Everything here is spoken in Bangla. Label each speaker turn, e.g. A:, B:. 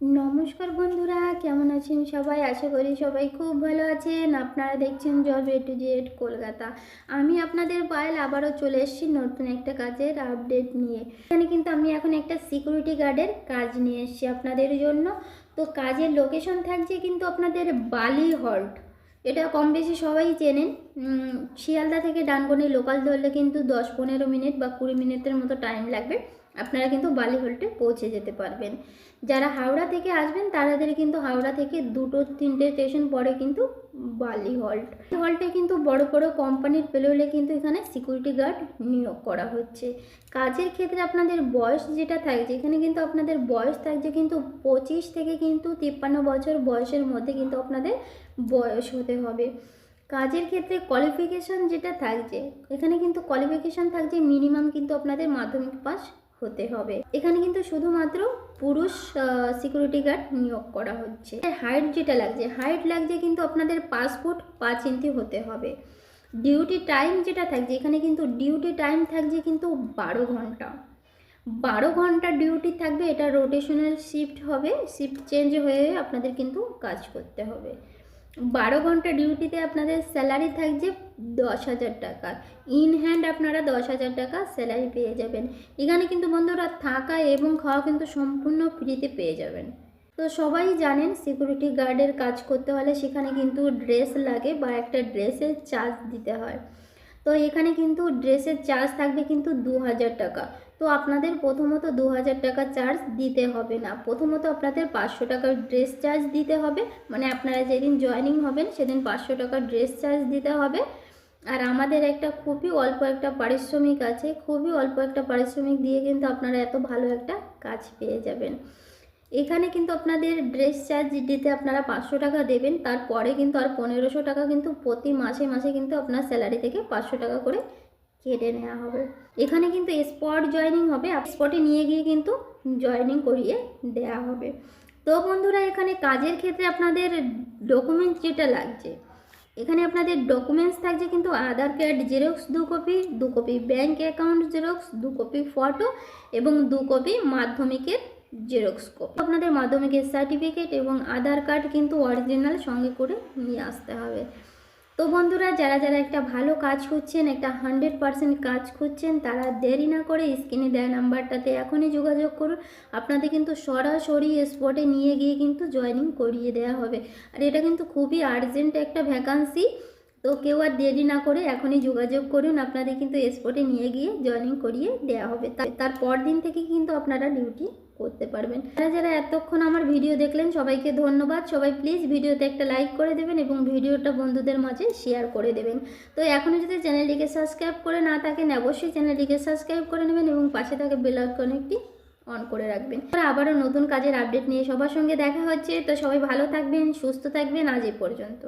A: নমস্কার বন্ধুরা, কেমন আছেন সবাই? আশা করি সবাই খুব ভালো আছেন। আপনারা দেখছেন job A to Z Kolkata. আমি আপনাদের পায়েল, আবারও চলে এসেছি নতুন একটা কাজের আপডেট নিয়ে। এখানে কিন্তু আমি এখন একটা সিকিউরিটি গার্ডের কাজ নিয়ে এসেছি আপনাদের জন্য। তো কাজের লোকেশন থাকছে কিন্তু আপনাদের বালি হল্ট। এটা কম বেশি সবাই চেনেন। শিয়ালদা থেকে ডানবনি লোকাল ধরলে কিন্তু দশ পনেরো মিনিট বা কুড়ি মিনিটের মতো টাইম লাগবে। আপনারা কিন্তু বালি হল্টে পৌঁছে যেতে পারবেন। যারা হাওড়া থেকে আসবেন তাদের কিন্তু হাওড়া থেকে দুটো তিনটে স্টেশন পরে কিন্তু বালি হল্ট। হল্টে কিন্তু বড় বড় কোম্পানির পেলে কিন্তু এখানে সিকিউরিটি গার্ড নিয়োগ করা হচ্ছে। কাজের ক্ষেত্রে আপনাদের বয়স যেটা থাকছে এখানে কিন্তু আপনাদের বয়স থাকছে কিন্তু পঁচিশ থেকে কিন্তু তিপ্পান্ন বছর বয়সের মধ্যে কিন্তু আপনাদের বয়স হতে হবে। কাজের ক্ষেত্রে কোয়ালিফিকেশন যেটা থাকছে, এখানে কিন্তু কোয়ালিফিকেশন থাকছে মিনিমাম কিন্তু আপনাদের মাধ্যমিক পাস হতে হবে। এখানে কিন্তু শুধুমাত্র পুরুষ সিকিউরিটি গার্ড নিয়োগ করা হচ্ছে। হাইট যেটা লাগছে হাইট লাগছে কিন্তু আপনাদের পাঁচ ফুট পাঁচ ইঞ্চি হতে হবে। ডিউটি টাইম যেটা থাকছে, এখানে কিন্তু ডিউটি টাইম থাকছে কিন্তু বারো ঘণ্টা। বারো ঘণ্টা ডিউটি থাকবে, এটা রোটেশনাল শিফট হবে শিফট চেঞ্জ হয়ে আপনাদের কিন্তু কাজ করতে হবে। বারো ঘণ্টা ডিউটিতে আপনাদের স্যালারি থাকছে দশ হাজার টাকা। ইন হ্যান্ড আপনারা দশ হাজার টাকা স্যালারি পেয়ে যাবেন। এখানে কিন্তু বন্ধুরা থাকা এবং খাওয়া কিন্তু সম্পূর্ণ ফ্রিতে পেয়ে যাবেন। তো সবাই জানেন সিকিউরিটি গার্ডের কাজ করতে হলে সেখানে কিন্তু ড্রেস লাগে বা একটা ড্রেসের চার্জ দিতে হয়। তো এখানে কিন্তু ড্রেসের চার্জ থাকবে কিন্তু দু হাজার টাকা। তো আপনাদের প্রথমত দু হাজার টাকা চার্জ দিতে হবে না। প্রথমত আপনাদের পাঁচশো টাকার ড্রেস চার্জ দিতে হবে। মানে আপনারা যেদিন জয়েনিং হবেন, সেদিন পাঁচশো টাকার ড্রেস চার্জ দিতে হবে। আর আমাদের একটা খুবই অল্প একটা পারিশ্রমিক আছে। খুবই অল্প একটা পারিশ্রমিক দিয়ে কিন্তু আপনারা এত ভালো একটা কাজ পেয়ে যাবেন। এখানে কিন্তু আপনাদের ড্রেস চার্জ দিতে আপনারা পাঁচশো টাকা দেবেন, তারপরে কিন্তু আর পনেরোশো টাকা কিন্তু প্রতি মাসে মাসে কিন্তু আপনার স্যালারি থেকে পাঁচশো টাকা করে কেটে নেওয়া হবে। এখানে কিন্তু স্পট জয়েনিং হবে স্পটে নিয়ে গিয়ে কিন্তু জয়েনিং করিয়ে দেওয়া হবে। তো বন্ধুরা, এখানে কাজের ক্ষেত্রে আপনাদের ডকুমেন্টস যেটা লাগছে, এখানে আপনাদের ডকুমেন্টস থাকছে কিন্তু আধার কার্ড জেরক্স দু কপি দু কপি ব্যাঙ্ক অ্যাকাউন্ট জেরক্স দু কপি ফটো এবং দু কপি মাধ্যমিকের জেরক্স কপি আপনাদের মাধ্যমিকের সার্টিফিকেট এবং আধার কার্ড কিন্তু অরিজিনাল সঙ্গে করে নিয়ে আসতে হবে। তো বন্ধুরা, যারা যারা একটা ভালো কাজ করছেন, একটা হান্ড্রেড পারসেন্ট কাজ করছেন, তারা দেরি না করে স্ক্রিনে দেওয়া নাম্বারটাতে এখনই যোগাযোগ করুন। আপনাদের কিন্তু সরাসরি স্পটে নিয়ে গিয়ে কিন্তু জয়েনিং করিয়ে দেওয়া হবে। আর এটা কিন্তু খুবই আর্জেন্ট একটা ভ্যাকান্সি তো কেউ আর দেরি না করে এখনই যোগাযোগ করুন। আপনাদের কিন্তু স্পটে নিয়ে গিয়ে জয়েনিং করিয়ে দেওয়া হবে। তার, তারপর দিন থেকে কিন্তু আপনারা ডিউটি করতে পারবেন। যারা যারা এতক্ষণ আমার ভিডিও দেখলেন, সবাইকে ধন্যবাদ। সবাই প্লিজ ভিডিওতে একটা লাইক করে দেবেন এবং ভিডিওটা বন্ধুদের মাঝে শেয়ার করে দেবেন। তো এখনও যদি চ্যানেলটিকে সাবস্ক্রাইব করে না থাকেন, অবশ্যই চ্যানেলটিকে সাবস্ক্রাইব করে নেবেন এবং পাশে থাকে বেল আইকনটি অন করে রাখবেন। আবারও নতুন কাজের আপডেট নিয়ে সবার সঙ্গে দেখা হচ্ছে। তো সবাই ভালো থাকবেন, সুস্থ থাকবেন। আজ এ পর্যন্ত।